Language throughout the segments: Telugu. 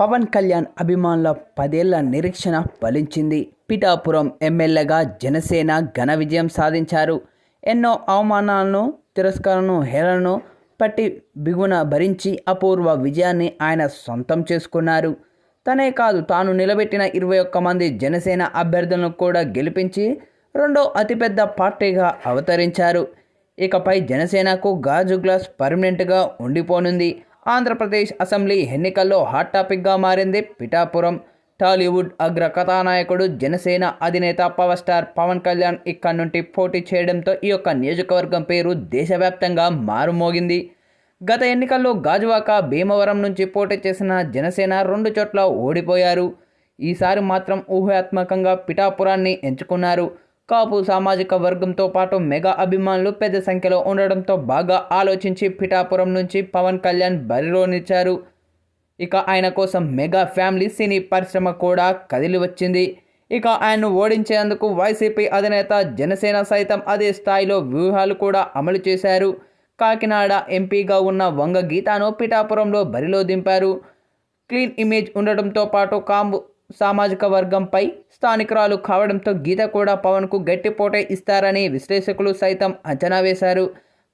పవన్ కళ్యాణ్ అభిమానుల పదేళ్ళ నిరీక్షణ ఫలించింది. పిఠాపురం ఎమ్మెల్యేగా జనసేన ఘన విజయం సాధించారు. ఎన్నో అవమానాలను తిరస్కరణను హేళనను పట్టి బిగున భరించి అపూర్వ విజయాన్ని ఆయన సొంతం చేసుకున్నారు. తనే కాదు తాను నిలబెట్టిన ఇరవై ఒక్క మంది జనసేన అభ్యర్థులను కూడా గెలిపించి రెండో అతిపెద్ద పార్టీగా అవతరించారు. ఇకపై జనసేనకు గాజు గ్లాస్ పర్మనెంట్గా ఉండిపోనుంది. ఆంధ్రప్రదేశ్ అసెంబ్లీ ఎన్నికల్లో హాట్ టాపిక్గా మారింది పిఠాపురం. టాలీవుడ్ అగ్ర కథానాయకుడు జనసేన అధినేత పవర్ స్టార్ పవన్ కళ్యాణ్ ఇక్కడి నుండి పోటీ చేయడంతో ఈ యొక్క నియోజకవర్గం పేరు దేశవ్యాప్తంగా మారుమోగింది. గత ఎన్నికల్లో గాజువాక భీమవరం నుంచి పోటీ చేసిన జనసేన రెండు చోట్ల ఓడిపోయారు. ఈసారి మాత్రం ఊహాత్మకంగా పిఠాపురాన్ని ఎంచుకున్నారు. కాపు సామాజిక వర్గంతో పాటు మెగా అభిమానులు పెద్ద సంఖ్యలో ఉండడంతో బాగా ఆలోచించి పిఠాపురం నుంచి పవన్ కళ్యాణ్ బరిలో నిలిచారు ఇక ఆయన కోసం మెగా ఫ్యామిలీ సినీ పరిశ్రమ కూడా కదిలి వచ్చింది. ఇక ఆయన్ను ఓడించేందుకు వైసీపీ అధినేత జనసేన సైతం అదే స్థాయిలో వ్యూహాలు కూడా అమలు చేశారు. కాకినాడ ఎంపీగా ఉన్న వంగ గీతాను పిఠాపురంలో బరిలో దింపారు. క్లీన్ ఇమేజ్ ఉండడంతో పాటు కాంబు సామాజిక వర్గంపై స్థానికురాలు కావడంతో గీత కూడా పవన్కు గట్టిపోటే ఇస్తారని విశ్లేషకులు సైతం అంచనా వేశారు.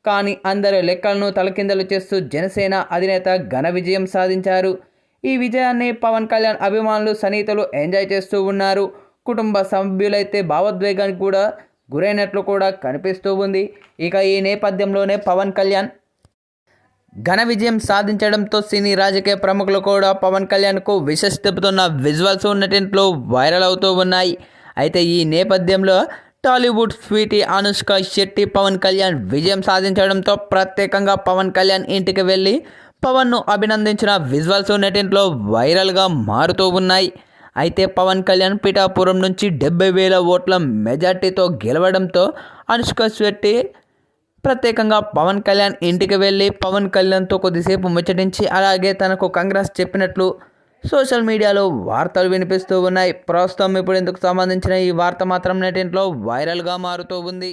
కానీ అందరి లెక్కలను తలకిందలు చేస్తూ జనసేన అధినేత ఘన విజయం సాధించారు. ఈ విజయాన్ని పవన్ కళ్యాణ్ అభిమానులు సన్నిహితులు ఎంజాయ్ చేస్తూ ఉన్నారు. కుటుంబ సభ్యులైతే భావోద్వేగానికి కూడా గురైనట్లు కూడా కనిపిస్తూ ఉంది. ఇక ఈ నేపథ్యంలోనే పవన్ కళ్యాణ్ ఘన విజయం సాధించడంతో సినీ రాజకీయ ప్రముఖులు కూడా పవన్ కళ్యాణ్కు విశేష చెబుతున్న విజువల్స్ ఉన్నటింట్లో వైరల్ అవుతూ ఉన్నాయి. అయితే ఈ నేపథ్యంలో టాలీవుడ్ స్వీటీ అనుష్క శెట్టి పవన్ కళ్యాణ్ విజయం సాధించడంతో ప్రత్యేకంగా పవన్ కళ్యాణ్ ఇంటికి వెళ్ళి పవన్ను అభినందించిన విజువల్స్ నెటింట్లో వైరల్గా మారుతూ ఉన్నాయి. అయితే పవన్ కళ్యాణ్ పిఠాపురం నుంచి డెబ్బై వేల ఓట్ల మెజార్టీతో గెలవడంతో అనుష్క శెట్టి ప్రత్యేకంగా పవన్ కళ్యాణ్ ఇంటికి వెళ్ళి పవన్ కళ్యాణ్తో కొద్దిసేపు ముచ్చటించి అలాగే తనకు కాంగ్రెస్ చెప్పినట్లు సోషల్ మీడియాలో వార్తలు వినిపిస్తూ ఉన్నాయి. ప్రస్తుతం ఇప్పుడు ఇందుకు సంబంధించిన ఈ వార్త మాత్రం నెటింట్లో వైరల్గా మారుతూ ఉంది.